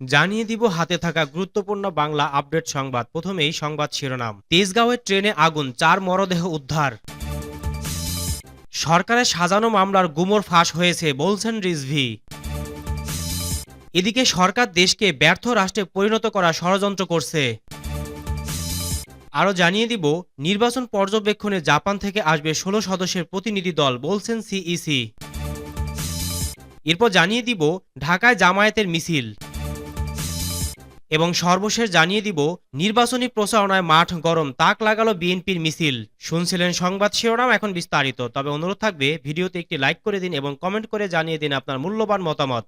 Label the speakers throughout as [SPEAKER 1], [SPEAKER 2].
[SPEAKER 1] জানিয়ে দিব হাতে থাকা গুরুত্বপূর্ণ বাংলা আপডেট সংবাদ। প্রথমেই সংবাদ শিরোনাম। তেজগাঁওয়ের ট্রেনে আগুন, চার মরদেহ উদ্ধার। সরকারের সাজানো মামলার গুমর ফাঁস হয়েছে, বলছেন রিজভি। এদিকে সরকার দেশকে ব্যর্থ রাষ্ট্রে পরিণত করা ষড়যন্ত্র করছে। আরও জানিয়ে দিব, নির্বাচন পর্যবেক্ষণে জাপান থেকে আসবে ষোলো সদস্যের প্রতিনিধি দল, বলছেন সিইসি। এরপর জানিয়ে দিব, ঢাকায় জামায়াতের মিছিল। এবং সর্বশেষ জানিয়ে দিব, নির্বাচনী প্রচারণায় মাঠ গরম, তাক লাগালো বিএনপির মিছিল। শুনছিলেন সংবাদ শিরোনাম, এখন বিস্তারিত। তবে অনুরোধ থাকবে, ভিডিওতে একটি লাইক করে দিন এবং কমেন্ট করে জানিয়ে দিন আপনার মূল্যবান মতামত।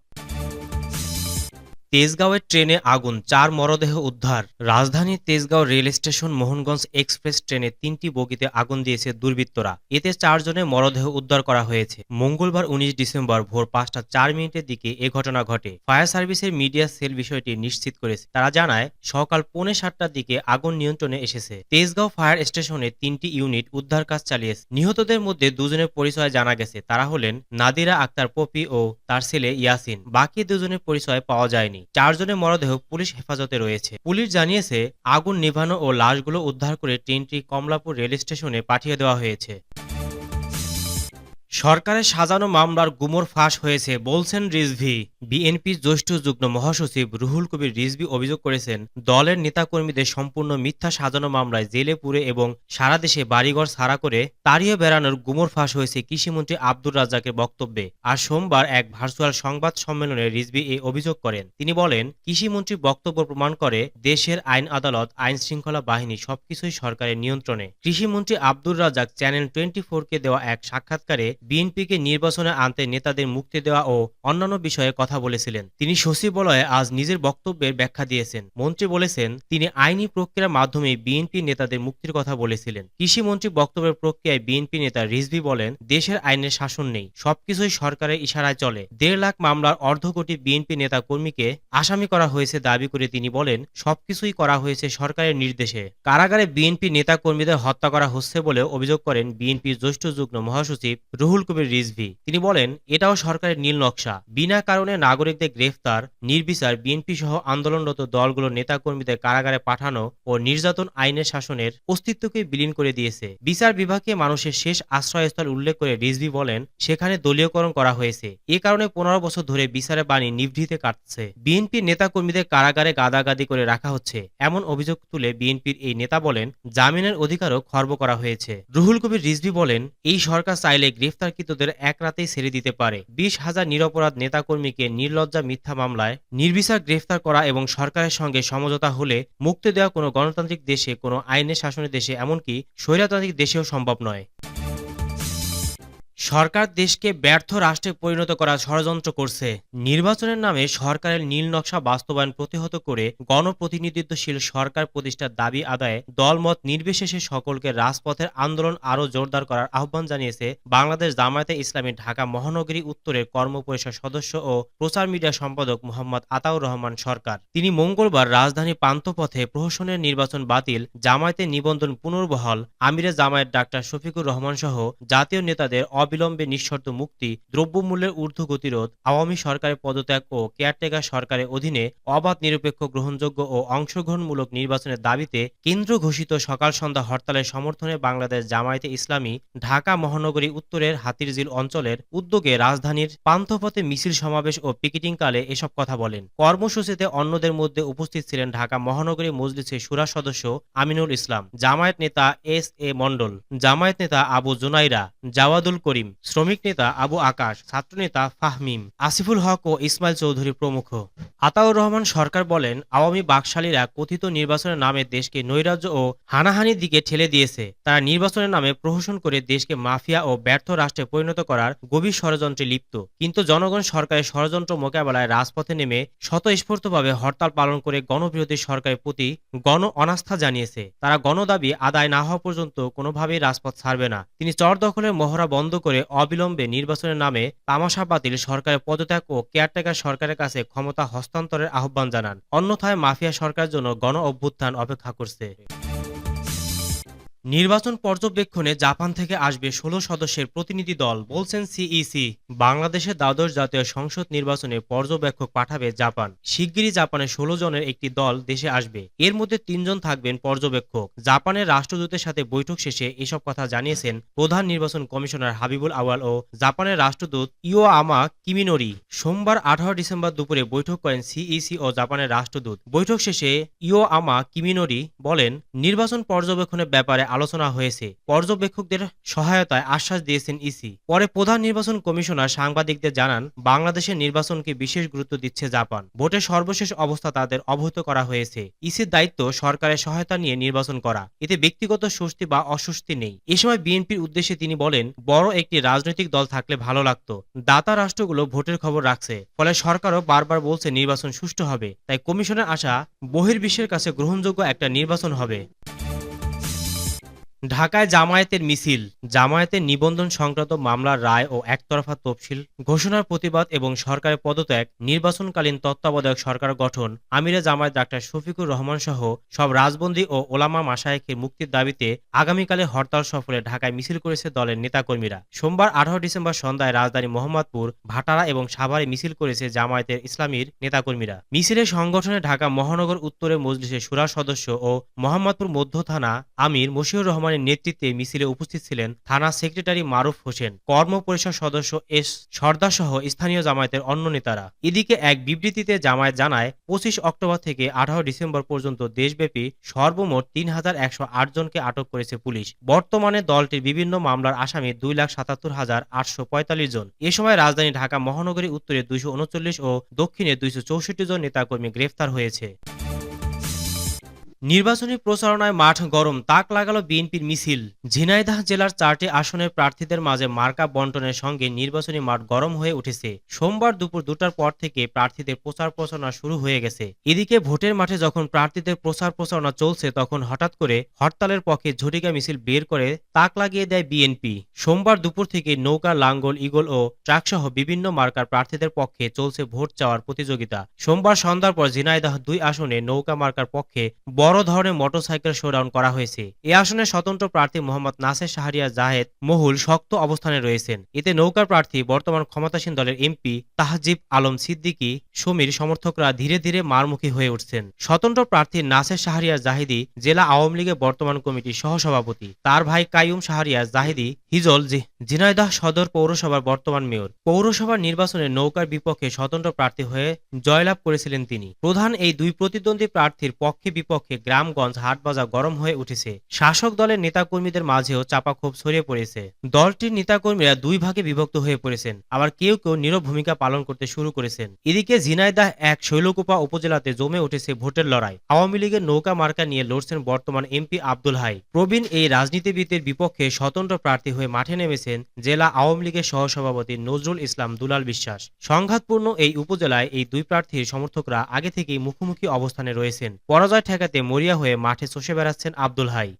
[SPEAKER 1] তেজগাঁওয়ের ট্রেনে আগুন, চার মরদেহ উদ্ধার। রাজধানীর Tejgaon rail station Mohanganj express ট্রেনে তিনটি বগিতে আগুন দিয়েছে দুর্বৃত্তরা। এতে চারজনের মরদেহ উদ্ধার করা হয়েছে। মঙ্গলবার উনিশ ডিসেম্বর ভোর পাঁচটা চার মিনিটের দিকে এ ঘটনা ঘটে। ফায়ার সার্ভিসের মিডিয়া সেল বিষয়টি নিশ্চিত করেছে। তারা জানায়, সকাল পৌনে সাতটার দিকে আগুন নিয়ন্ত্রণে এসেছে। তেজগাঁও ফায়ার স্টেশনে তিনটি ইউনিট উদ্ধার কাজ চালিয়েছে। নিহতদের মধ্যে দুজনের পরিচয় জানা গেছে। তারা হলেন নাদিরা আক্তার পপি ও তার ছেলে ইয়াসিন। বাকি দুজনের পরিচয় পাওয়া যায়নি। চারজনের মরদেহ পুলিশ হেফাজতে রয়েছে। পুলিশ জানিয়েছে, আগুন নিভানো ও লাশগুলো উদ্ধার করে ট্রেনটি কমলাপুর রেল স্টেশনে পাঠিয়ে দেওয়া হয়েছে। সরকারের সাজানো মামলার গুমর ফাঁস হয়েছে, বলছেন রিজভি। বিএনপির জ্যেষ্ঠ যুগ্ম মহাসচিব রুহুল কবির রিজভি অভিযোগ করেছেন, দলের নেতাকর্মীদের সম্পূর্ণ মিথ্যা সাজানো মামলায় জেলে পুরে এবং সারা দেশে বাড়িঘর ছাড়া করে তাড়িয়ে বেড়ানোর গুমর ফাঁস হয়েছে কৃষিমন্ত্রী আব্দুর রাজ্জাকের বক্তব্যে। আর সোমবার এক ভার্চুয়াল সংবাদ সম্মেলনে রিজভি এই অভিযোগ করেন। তিনি বলেন কৃষিমন্ত্রীর বক্তব্য প্রমাণ করে দেশের আইন আদালত, আইন শৃঙ্খলা বাহিনী সবকিছুই সরকারের নিয়ন্ত্রণে। কৃষিমন্ত্রী আব্দুর রাজ্জাক চ্যানেল টোয়েন্টি ফোরকে দেওয়া এক সাক্ষাৎকারে বিএনপিকে নির্বাচনে আনতে নেতাদের মুক্তি দেওয়া ও অন্যান্য বিষয়ে কথা বলেছিলেন। তিনি সচিবালয়ে আজ নিজের বক্তব্যের ব্যাখ্যা দিয়েছেন। মন্ত্রী বলেছেন, তিনি আইনি প্রক্রিয়ার মাধ্যমে বিএনপি নেতাদের মুক্তির কথা বলেছিলেন। কৃষিমন্ত্রী বক্তব্যের প্রক্রিয়ায় বিএনপি নেতা রিজভি বলেন, দেশের আইনের শাসন নেই, সবকিছুই সরকারের ইশারায় চলে। দেড় লাখ মামলার অর্ধ কোটি বিএনপি নেতা কর্মীকে আসামি করা হয়েছে দাবি করে তিনি বলেন, সবকিছুই করা হয়েছে সরকারের নির্দেশে। কারাগারে বিএনপি নেতা কর্মীদের হত্যা করা হচ্ছে বলে অভিযোগ করেন বিএনপির জ্যেষ্ঠ যুগ্ম মহাসচিব রুহুল কবির রিজভি। তিনি বলেন, এটাও সরকারের নীল নকশা। বিনা কারণে নাগরিকদের গ্রেফতার, নির্বিচার বিএনপি সহ আন্দোলনরত দলগুলোর নেতাকর্মীদের কারাগারে পাঠানো ও নির্যাতন আইনের শাসনের অস্তিত্বকে বিলীন করে দিয়েছে। বিচার বিভাগকে মানুষের শেষ আশ্রয়স্থল উল্লেখ করে রিজভি বলেন, সেখানে দলীয়করণ করা হয়েছে। এ কারণে পনেরো বছর ধরে বিচারের বাণী নিভৃতে কাটছে। বিএনপির নেতাকর্মীদের কারাগারে গাদাগাদি করে রাখা হচ্ছে, এমন অভিযোগ তুলে বিএনপির এই নেতা বলেন, জামিনের অধিকারও খর্ব করা হয়েছে। রুহুল কবির রিজভি বলেন, এই সরকার চাইলে গ্রেফতারকৃতদের এক রাতেই ছেড়ে দিতে পারে। বিশ হাজার নিরপরাধ নেতাকর্মীকে নির্লজ্জা মিথ্যা মামলায় নির্বিচার গ্রেফতার করা এবং সরকারের সঙ্গে সমঝোতা হলে মুক্তি দেওয়া কোনো গণতান্ত্রিক দেশে, কোনো আইনের শাসনের দেশে, এমনকি স্বৈরতান্ত্রিক দেশেও সম্ভব নয়। সরকার দেশকে ব্যর্থ রাষ্ট্রে পরিণত করার ষড়যন্ত্র করছে। নির্বাচনের নামে সরকারের নীল নকশা বাস্তবায়ন প্রতিহত করে গণপ্রতিনিধিত্বশীল সরকার প্রতিষ্ঠার দাবি আদায়ে দলমত নির্বিশেষে সকলকে রাজপথের আন্দোলন আরও জোরদার করার আহ্বান জানিয়েছে বাংলাদেশ জামায়াতে ইসলামী ঢাকা মহানগরী উত্তরের কর্মপরিষদ সদস্য ও প্রচার মিডিয়া সম্পাদক মোহাম্মদ আতাউর রহমান সরকার। তিনি মঙ্গলবার রাজধানী পান্থপথে প্রহসনের নির্বাচন বাতিল, জামায়াতের নিবন্ধন পুনর্বহাল, আমিরে জামায়াত ডাক্তার শফিকুর রহমান সহ জাতীয় নেতাদের অবিলম্বে নিঃশর্ত মুক্তি, দ্রব্যমূল্যের ঊর্ধ্ব গতিরোধ, আওয়ামী সরকারের পদত্যাগ ও কেয়ারটেকার সরকারের অধীনে অবাধ নিরপেক্ষ গ্রহণযোগ্য ও অংশগ্রহণমূলক নির্বাচনের দাবিতে কেন্দ্র ঘোষিত সকাল সন্ধ্যা হরতালের সমর্থনে বাংলাদেশ জামায়াতে ইসলামী ঢাকা মহানগরী উত্তরের হাতিরঝিল অঞ্চলের উদ্যোগে রাজধানীর পান্থপথে মিছিল সমাবেশ ও পিকেটিংকালে এসব কথা বলেন। কর্মসূচিতে অন্যদের মধ্যে উপস্থিত ছিলেন ঢাকা মহানগরী মজলিসের সুরা সদস্য আমিনুল ইসলাম, জামায়াত নেতা এস এ মণ্ডল, জামায়াত নেতা আবু জুনাইরা, জাওয়াদুল করিম শ্রমিক নেতা আবু আকাশ ছাত্রনেতা ফাহমিম, আসিফুল হক ও ইসমাইল চৌধুরী প্রমুখ। আতাউর রহমান সরকার বলেন, আওয়ামী বাকশালীরা কথিত নির্বাচনের নামে দেশকে নৈরাজ্য ও হানাহানির দিকে ঠেলে দিয়েছে। তারা নির্বাচনের নামে প্রহসন করে দেশকে মাফিয়া ও ব্যর্থ রাষ্ট্রে পরিণত করার গভীর ষড়যন্ত্রে লিপ্ত। কিন্তু জনগণ সরকারের ষড়যন্ত্র মোকাবেলায় রাজপথে নেমে স্বতঃস্ফূর্তভাবে হরতাল পালন করে গণবিরোধী সরকারের প্রতি গণ অনাস্থা জানিয়েছে। তারা গণদাবি আদায় না হওয়া পর্যন্ত কোনোভাবেই রাজপথ ছাড়বে না। তিনি চর দখলের মহড়া বন্ধ করে অবিলম্বে নির্বাচনের নামে তামাশা বাতিল সরকারের পদত্যাগ ও কেয়ারটেকার সরকারের কাছে ক্ষমতা হস্তান্তরের আহ্বান জানান। অন্যথায় মাফিয়া সরকারের জন্য গণ অভ্যুত্থান অপেক্ষা করছে। নির্বাচন পর্যবেক্ষণে জাপান থেকে আসবে ষোলো সদস্যের প্রতিনিধি দল, বলছেন সিইসি। বাংলাদেশের দ্বাদশ জাতীয় সংসদ নির্বাচনে পর্যবেক্ষক পাঠাবে জাপান। শিগগিরই জাপানের ষোলো জনের একটি দল দেশে আসবে। এর মধ্যে তিনজন থাকবেন পর্যবেক্ষক। জাপানের রাষ্ট্রদূতের সাথে বৈঠক শেষে এসব কথা জানিয়েছেন প্রধান নির্বাচন কমিশনার হাবিবুল আওয়াল ও জাপানের রাষ্ট্রদূত ইও আমা কিমিনোরি। সোমবার আঠারো ডিসেম্বর দুপুরে বৈঠক করেন সিইসি ও জাপানের রাষ্ট্রদূত। বৈঠক শেষে ইও আমা কিমিনোরি বলেন, নির্বাচন পর্যবেক্ষণের ব্যাপারে আলোচনা হয়েছে। পর্যবেক্ষকদের সহায়তায় আশ্বাস দিয়েছেন ইসি। পরে প্রধান নির্বাচন কমিশনার সাংবাদিকদের জানান, বাংলাদেশের নির্বাচনকে বিশেষ গুরুত্ব দিচ্ছে জাপান। ভোটের সর্বশেষ অবস্থা তাদের অবহিত করা হয়েছে। ইসির দায়িত্ব সরকারের সহায়তা নিয়ে নির্বাচন করা। এতে ব্যক্তিগত স্বস্তি বা অস্বস্তি নেই। এ সময় বিএনপির উদ্দেশ্যে তিনি বলেন, বড় একটি রাজনৈতিক দল থাকলে ভালো লাগতো। দাতা রাষ্ট্রগুলো ভোটের খবর রাখছে। ফলে সরকারও বারবার বলছে নির্বাচন সুষ্ঠু হবে। তাই কমিশনের আশা, বহির্বিশ্বের কাছে গ্রহণযোগ্য একটা নির্বাচন হবে। ঢাকায় জামায়াতের মিছিল, জামায়াতের নিবন্ধন সংক্রান্ত মামলার রায় ও একতরফা তফসিল, ঘোষণার প্রতিবাদ এবং সরকারের পদত্যাগ, নির্বাচনকালীন তত্ত্বাবধায়ক সরকার গঠন, আমিরে জামায়াত ডাক্তার শফিকুর রহমান সহ সব রাজবন্দী ও ওলামা মাসায়েকের মুক্তির দাবিতে আগামীকালে হরতাল সফরে ঢাকায় মিছিল করেছে দলের নেতাকর্মীরা। সোমবার আঠারো ডিসেম্বর সন্ধ্যায় রাজধানী মোহাম্মদপুর, ভাটারা এবং সাভারে মিছিল করেছে জামায়াতের ইসলামীর নেতাকর্মীরা। মিছিলে সংগঠনে ঢাকা মহানগর উত্তরে মজলিসের সুরা সদস্য ও মোহাম্মদপুর মধ্য থানা আমির মশিউর রহমানের নেতৃত্বে মিছিলে উপস্থিত ছিলেন থানা সেক্রেটারি মারুফ হোসেন। কর্ম পরিষদ সদস্য এস সর্দার সহ স্থানীয় জামায়াতের অন্য নেতারা। এদিকে এক বিবৃতিতে জামায়াত জানায়, পঁচিশ অক্টোবর থেকে আঠারো ডিসেম্বর পর্যন্ত দেশব্যাপী সর্বমোট তিন হাজার একশো আট জনকে আটক করেছে পুলিশ। বর্তমানে দলটির বিভিন্ন মামলার আসামি দুই লাখ সাতাত্তর হাজার আটশো পঁয়তাল্লিশ জন। এ সময় রাজধানী ঢাকা মহানগরী উত্তরে দুইশো উনচল্লিশ ও দক্ষিণে দুইশো চৌষট্টি জন নেতাকর্মী গ্রেফতার হয়েছে। নির্বাচনী প্রচারণায় মাঠ গরম, তাক লাগালো বিএনপির মিছিল। ঝিনাইদহ জেলার চারটি আসনের প্রার্থীদের মাঝে মার্কা বন্টনের সঙ্গে নির্বাচনী মাঠ গরম হয়ে উঠেছে। সোমবার দুপুর দুটার পর থেকে প্রার্থীদের প্রচার প্রচারণা শুরু হয়ে গেছে। এদিকে ভোটের মাঠে যখন প্রার্থীদের প্রচার প্রচারণা চলছে, তখন হঠাৎ করে হরতালের পক্ষে ঝটিকা মিছিল বের করে তাক লাগিয়ে দেয় বিএনপি। সোমবার দুপুর থেকে নৌকা, লাঙ্গল, ইগল ও ট্রাকসহ বিভিন্ন মার্কার প্রার্থীদের পক্ষে চলছে ভোট চাওয়ার প্রতিযোগিতা। সোমবার সন্ধ্যার পর ঝিনাইদহ দুই আসনে নৌকা মার্কার পক্ষে বড় ধরনের মোটরসাইকেল শোডাউন করা হয়েছে। এ আসনে স্বতন্ত্র প্রার্থী মোহাম্মদ নাসের শাহরিয়া জাহেদ মহুল শক্ত অবস্থানে রয়েছেন। এতে নৌকার প্রার্থী বর্তমান ক্ষমতাসীন দলের এমপি তাহজিব আলম সিদ্দিকী, সমীর সমর্থকরা ধীরে ধীরে মারমুখী হয়ে উঠছেন। স্বতন্ত্র প্রার্থী নাসের শাহরিয়া জাহিদি জেলা আওয়ামী লীগের বর্তমান কমিটির সহসভাপতি। তার ভাই কাইয়ুম শাহরিয়া জাহিদি হিজল ঝিনাইদহ সদর পৌরসভার বর্তমান মেয়র। পৌরসভার নির্বাচনে নৌকার বিপক্ষে স্বতন্ত্র প্রার্থী হয়ে জয়লাভ করেছিলেন তিনি। প্রধান এই দুই প্রতিদ্বন্দ্বী প্রার্থীর পক্ষে বিপক্ষে গ্রামগঞ্জ হাটবাজার গরম হয়ে উঠেছে। শাসক দলের নেতাকর্মীদের মাঝেও চাপা ক্ষোভ ছড়িয়ে পড়েছে। দলটির নেতাকর্মীরা দুই ভাগে বিভক্ত হয়ে পড়েছেন। আবার কেউ কেউ নীরব ভূমিকা পালন করতে শুরু করেছেন। এদিকে ঝিনাইদাহ এক শৈলকুপা উপজেলাতে জমে উঠেছে ভোটের লড়াই। আওয়ামী লীগের নৌকা মার্কা নিয়ে লড়ছেন বর্তমান এমপি আব্দুল হাই। প্রবীণ এই রাজনীতিবিদের বিপক্ষে স্বতন্ত্র প্রার্থী হয়ে মাঠে নেমেছেন জেলা আওয়ামী লীগের সহসভাপতি নজরুল ইসলাম দুলাল বিশ্বাস। সংঘাতপূর্ণ এই উপজেলায় এই দুই প্রার্থীর সমর্থকরা আগে থেকেই মুখোমুখি অবস্থানে রয়েছেন। পরাজয় ঠেকাতে মরিয়া হয়ে মাঠে চষে বেড়াচ্ছেন আব্দুল হাই।